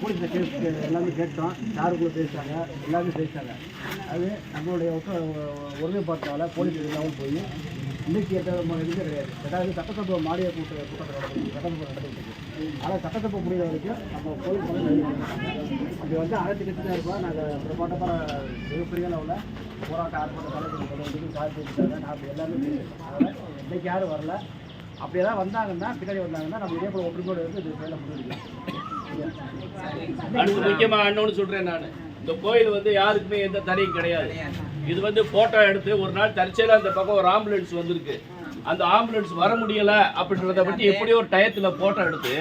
போலீஸில் கேஸ் எல்லாமே கேட்டோம். யாருக்குள்ளே பேசிட்டாங்க எல்லாமே பேசிட்டாங்க அது நம்மளுடைய ஒற்ற ஒருமைப்பாட்டால் போலீஸ் இல்லாமல் போய் இன்னைக்கு ஏற்ற மாதிரி கிடையாது. ரெண்டாவது சட்டசபை மாநில கூட்ட கூட்டத்தில் சட்டசபை நடந்துருக்கு ஆனால் சட்டசபை முடிகிற வரைக்கும் நம்ம போலீஸ் வந்து இது வந்து அனைத்து கட்சி தான் இருப்போம் நாங்கள் பிரமாண்டமாக மிகப்பெரிய அளவில் போராட்டம் ஆர்ப்பாட்டம் தலைவர் கொண்டு சார் பேசிட்டாங்க நான் எல்லாமே அதனால் இன்னைக்கு யாரும் வரல. அப்படியெல்லாம் ஏதாவது வந்தாங்கன்னா பின்னாடி வந்தாங்கன்னா நம்ம இதே போல் ஒற்றுமையோடு இருந்து இது வேலை முடிஞ்சிருக்கோம் அடுத்து முக்கியமாக இன்னொன்னு சொல்றேன் நான். இந்த கோயில் வந்து யாருக்குமே எந்த தடையும் கிடையாது. இது வந்து போட்டோ எடுத்து ஒரு நாள் தற்செயலா அந்த பக்கம் ஒரு ஆம்புலன்ஸ் வந்திருக்கு. அந்த ஆம்புலன்ஸ் வர முடியல அப்படின்றத பற்றி எப்படியோ ஒரு டயத்தில் போட்டோ எடுத்து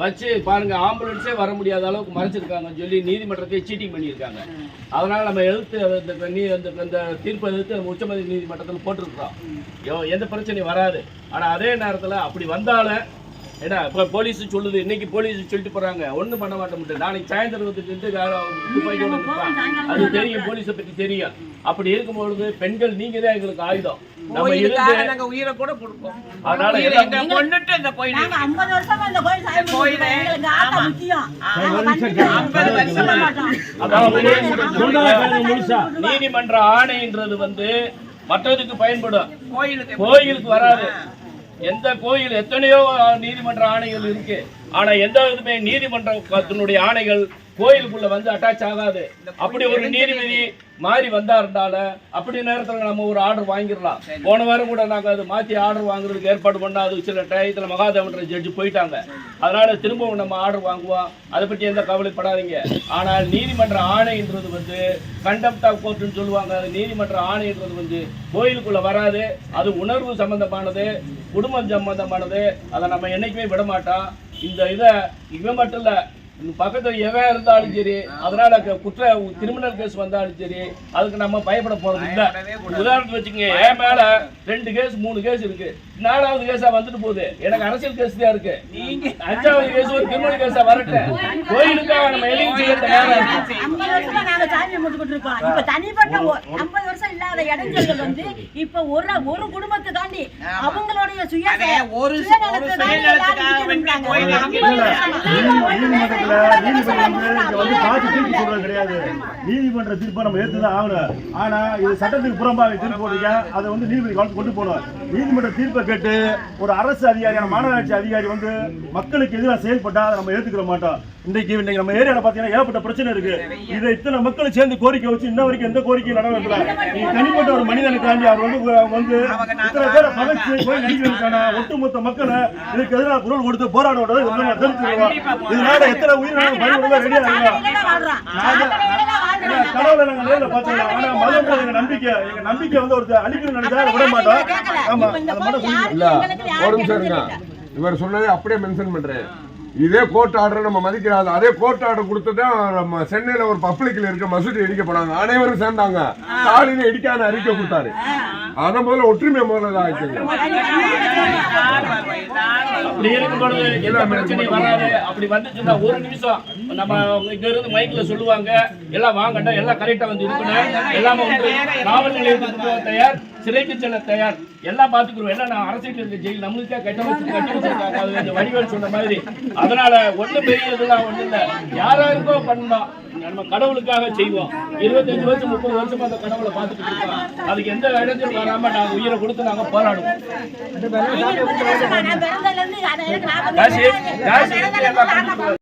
வச்சு பாருங்க ஆம்புலன்ஸே வர முடியாத அளவுக்கு மறைச்சிருக்காங்கன்னு சொல்லி நீதிமன்றத்தை சீட்டிங் பண்ணியிருக்காங்க. அதனால நம்ம எழுத்து அந்த நீ அந்த அந்த தீர்ப்பை எதிர்த்து நம்ம உச்சமதி நீதிமன்றத்தில் போட்டிருக்கிறோம். எந்த பிரச்சனையும் வராது. ஆனால் அதே நேரத்தில் அப்படி வந்தாலும் ஏடா இப்போ போலீஸ் சொல்லுது இன்னைக்கு போலீஸ் சொல்லிட்டு போறாங்க. ஒண்ணும் பண்ண மாட்ட முடியும் நாளைக்கு சாயந்தரம் வந்துட்டு துப்பாக்கியோட அது தெரியும் போலீஸை பத்தி தெரியும். அப்படி இருக்கும்பொழுது பெண்கள் நீங்க தான் எங்களுக்கு ஆயுதம். நம்ம இருந்து உயிரை கூட கொடுப்போம். அதனால கொண்டுட்டு இந்த கோயில் நாங்க 50 வருஷமா இந்த கோயில் சாமி கும்பிடுறோம். கோயிலு. எங்களுக்கு ஆத்தா ஆமா. முக்கியம். ஆமா. நாங்க கண்டிப்பா ஐம்பது நீதிமன்ற ஆணைன்றது வந்து மற்றதுக்கு பயன்படும். கோயிலுக்கு. கோயிலுக்கு வராது. எந்த கோயில் எத்தனையோ நீதிமன்ற ஆணைகள் இருக்கு. ஆனா எந்த இதுமே நீதிமன்றத்தினுடைய ஆணைகள் கோயிலுக்குள்ள வந்து அட்டாச் ஆகாது. அப்படி ஒரு நீதிபதி மாறி வந்தாருனால அப்படி நேரத்துல நம்ம ஒரு ஆர்டர் வாங்கிடலாம். போன வாரம் கூட நாங்க அது மாத்தி ஆர்டர் வாங்குறதுக்கு ஏற்பாடு பண்ணா அது சில டயத்துல மகாதேவன்ற ஜட்ஜி போயிட்டாங்க. அதனால திரும்பவும் நம்ம ஆர்டர் வாங்குவோம். அதை பற்றி எந்த கவலைப்படாதீங்க. ஆனால் நீதிமன்ற ஆணைன்றது வந்து கண்டெப்ட் ஆஃப் கோர்ட்னு சொல்லுவாங்க. அது நீதிமன்ற ஆணைன்றது வந்து கோயிலுக்குள்ள வராது. அது உணர்வு சம்பந்தமானது குடும்பம் சம்பந்தமானது. அதை நம்ம என்னைக்குமே விட மாட்டோம் இந்த இதை இவன் மட்டும் இல்ல பக்கத்துல எவன் இருந்தாலும் சரி அதனால குற்ற கிரிமினல் கேஸ் வந்தாலும் சரி அதுக்கு நம்ம பயப்பட போறது இல்ல. உதாரணத்துக்கு வச்சுக்கோங்க என் மேல ரெண்டு கேஸ் மூணு கேஸ் இருக்கு. நாலாவது கேஸா வந்துட்டு போகுது. எனக்கு அரசியல் கேஸ் தான் இருக்கு. அஞ்சாவது கேஸ் ஒரு கிரிமினல் கேஸா வரட்டும். கோயிலுக்காக நம்ம எலியும் செய்யறது நேரம் இருக்கு 50 வருஷமா நாங்க சாமி கும்பிட்டுக்கிட்டு இருக்கோம். இப்ப தனிப்பட்ட 50 வருஷம் இல்லாத இடைஞ்சல்கள் வந்து இப்ப ஒரு ஒரு குடும்பத்தை தாண்டி அவங்களுடைய சுய ஒரு ஒரு சுயநலத்தை தாண்டி சுயநலத்துக்காக எல்லாரும் வேண்டி நிக்கிறாங்க. கோயிலை 50 வருஷமா. நீதிமன்றத்தில் நீதிமன்றம் வந்து இங்க வந்து பார்த்து தீர்ப்பு சொல்றது கிடையாது நீதிமன்ற தீர்ப்பை நம்ம ஏற்று தான் ஆகணும் ஆனா இது சட்டத்துக்கு புறம்பாக தீர்ப்பு அதை வந்து நீதிபதி கொண்டு போகணும் நீதிமன்ற தீர்ப்பை கேட்டு ஒரு அரசு அதிகாரியான மாநகராட்சி அதிகாரி வந்து மக்களுக்கு எதிராக செயல்பட்டா அதை நம்ம ஏற்றுக்கிற மாட்டோம். இன்றைக்கு இன்னைக்கு நம்ம ஏரியாவில் பார்த்தீங்கன்னா ஏகப்பட்ட பிரச்சனை இருக்கு. இதை இத்தனை மக்கள் சேர்ந்து கோரிக்கை வச்சு இன்ன வரைக்கும் எந்த கோரிக்கையும் நடவடிக்கல நீ தனிப்பட்ட ஒரு மனிதனுக்காண்டி அவர் வந்து அவங்க வந்து இத்தனை பேரை பகைச்சு போய் நடிக்கிறதுக்கான ஒட்டுமொத்த மக்களை இதுக்கு எதிராக குரல் கொடுத்து போராட தெரிஞ்சுக்கிறோம் இதனால எத்தனை உயிரினங்கள் பறிவுள்ள ரெடியாக இருக்காங்க? கடவுளை நாங்க நேர்ல பார்த்தோம் ஆனா மதம் எங்க நம்பிக்கை. எங்க நம்பிக்கை வந்து ஒருத்தர் அழிக்கணும் நினைச்சா விட மாட்டோம். ஆமா. இல்ல ஒரு நிமிஷம் இவர் சொன்னதை அப்படியே மென்ஷன் பண்றேன். இதே கோர்ட் ஆர்டர் நம்ம மதிக்கிறாது அதே கோர்ட் ஆர்டர் கொடுத்துதான் நம்ம சென்னையில ஒரு பப்ளிக்ல இருக்க மசூதி இடிக்க போனாங்க. அனைவரும் சேர்ந்தாங்க. ஸ்டாலின் இடிக்காத அறிக்கை கொடுத்தாரு. அத முதல்ல ஒற்றுமை முதல்ல அப்படி வந்துச்சுன்னா ஒரு நிமிஷம் நம்ம இங்க இருந்து மைக்ல சொல்லுவாங்க. எல்லாம் வாங்கட்டும் எல்லாம் கரெக்டா வந்து இருக்கணும். எல்லாமே வந்து காவல் நிலையத்துக்கு தயார். சிறைக்கு செல்ல தயார். எல்லாம் பாத்துக்கிறோம் எல்லாம் நான் அரசியல் இருக்க ஜெயில் நம்மளுக்கே கட்ட வச்சு கட்டி வச்சிருக்காங்க அது இந்த வடிவேல் சொன்ன மாதிரி. அதனால ஒண்ணு பெரிய இதெல்லாம் ஒண்ணு இல்ல. யாரா இருக்கோ பண்ணலாம் நம்ம கடவுளுக்காக செய்வோம். இருபத்தஞ்சு வருஷம் முப்பது வருஷமா அந்த கடவுளை பார்த்துட்டு இருக்கோம் அதுக்கு எந்த இடத்துல வராம நாங்க உயிரை கொடுத்து நாங்க போராடுவோம். காசி. காசி